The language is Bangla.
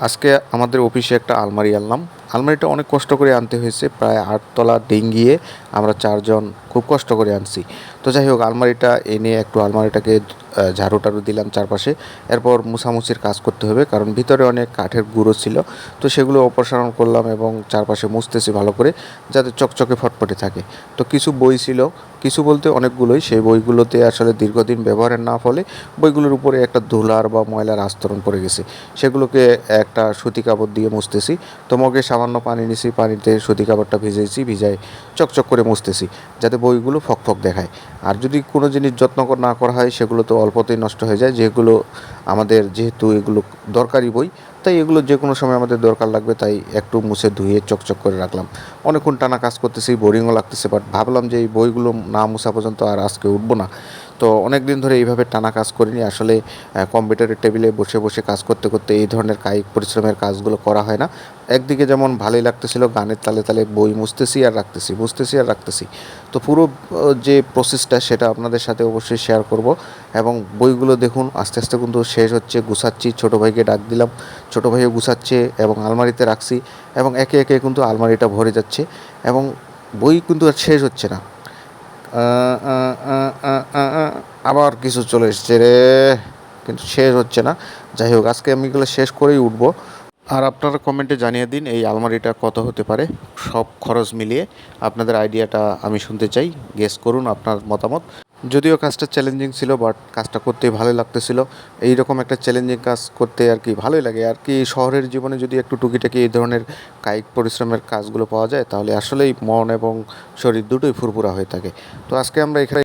আজকে আমাদের অফিসে একটা আলমারি আনলাম। আলমারিটা অনেক কষ্ট করে আনতে হয়েছে, প্রায় আটতলা ডেঙ্গিয়ে আমরা চারজন খুব কষ্ট করে আনছি। তো যাই হোক, আলমারিটা এনে একটু আলমারিটাকে ঝাড়ু টাড়ু দিলাম চারপাশে। এরপর মুছামুছির কাজ করতে হবে, কারণ ভিতরে অনেক কাঠের গুঁড়ো ছিল। তো সেগুলো অপসারণ করলাম এবং চারপাশে মুছতেছি ভালো করে, যাতে চকচকে ফটফটে থাকে। তো কিছু বই ছিল, কিছু বলতে অনেকগুলোই। সেই বইগুলোতে আসলে দীর্ঘদিন ব্যবহারের না ফলে বইগুলোর উপরে একটা ধুলার বা ময়লার আস্তরণ পড়ে গেছে। সেগুলোকে একটা সুতি কাপড় দিয়ে মুছতেছি। তো মগে সামান্য পানি নিছি, পানিতে সুতি কাপড়টা ভিজেছি ভিজাই চকচক করে মুছতেছি, যাতে বইগুলো ফকফক দেখায়। আর যদি কোনো জিনিস যত্ন না করা হয়, সেগুলো তো অল্পতেই নষ্ট হয়ে যায়। যেগুলো আমাদের যেহেতু এগুলো দরকারি বই, তাই এগুলো যে কোনো সময় আমাদের দরকার লাগবে, তাই একটু মুছে ধুয়ে চকচক করে রাখলাম। অনেকক্ষণ টানা কাজ করতেছি বোরিংও লাগতেছে বাট ভাবলাম যে এই বইগুলো না মুছা পর্যন্ত আর আজকে উঠবো না। তো অনেক দিন ধরে এইভাবে টানা কাজ করিনি। আসলে কম্পিউটারের টেবিলে বসে বসে কাজ করতে করতে এই ধরনের কায়িক পরিশ্রমের কাজগুলো করা হয় না। একদিকে যেমন ভালোই লাগতেছিল, গানের তালে তালে বই মুছতেছি আর রাখতেছি, মুছতেছি আর রাখতেছি। তো পুরো যে প্রসেসটা সেটা আপনাদের সাথে অবশ্যই শেয়ার করব এবং বইগুলো দেখুন, আস্তে আস্তে কিন্তু শেষ হচ্ছে, গুছাচ্ছি, ছোটো ভাইকে ডাক দিলাম, ছোটো ভাইও গুছাচ্ছে এবং আলমারিতে রাখছি এবং একে একে কিন্তু আলমারিটা ভরে যাচ্ছে এবং বই কিন্তু আর শেষ হচ্ছে না। আবার কিছু চলে এসছে রে, কিন্তু শেষ হচ্ছে না। যাই হোক, আজকে আমি এগুলো শেষ করেই উঠব। আর আপনারা কমেন্টে জানিয়ে দিন, এই আলমারিটা কত হতে পারে? সব খরচ মিলিয়ে আপনাদের আইডিয়াটা আমি শুনতে চাই। গেস করুন আপনার মতামত। যদিও কাজটা চ্যালেঞ্জিং ছিল বাট কাজটা করতে ভালো লাগতেছিল। এইরকম একটা চ্যালেঞ্জিং কাজ করতে আর কি ভালোই লাগে। আর কি শহরের জীবনে যদি একটু টুকিটাকি এই ধরনের কায়িক পরিশ্রমের কাজগুলো পাওয়া যায়, তাহলে আসলেই মন এবং শরীর দুটোই ফুরফুরা হয়ে থাকে। তো আজকে আমরা এখানে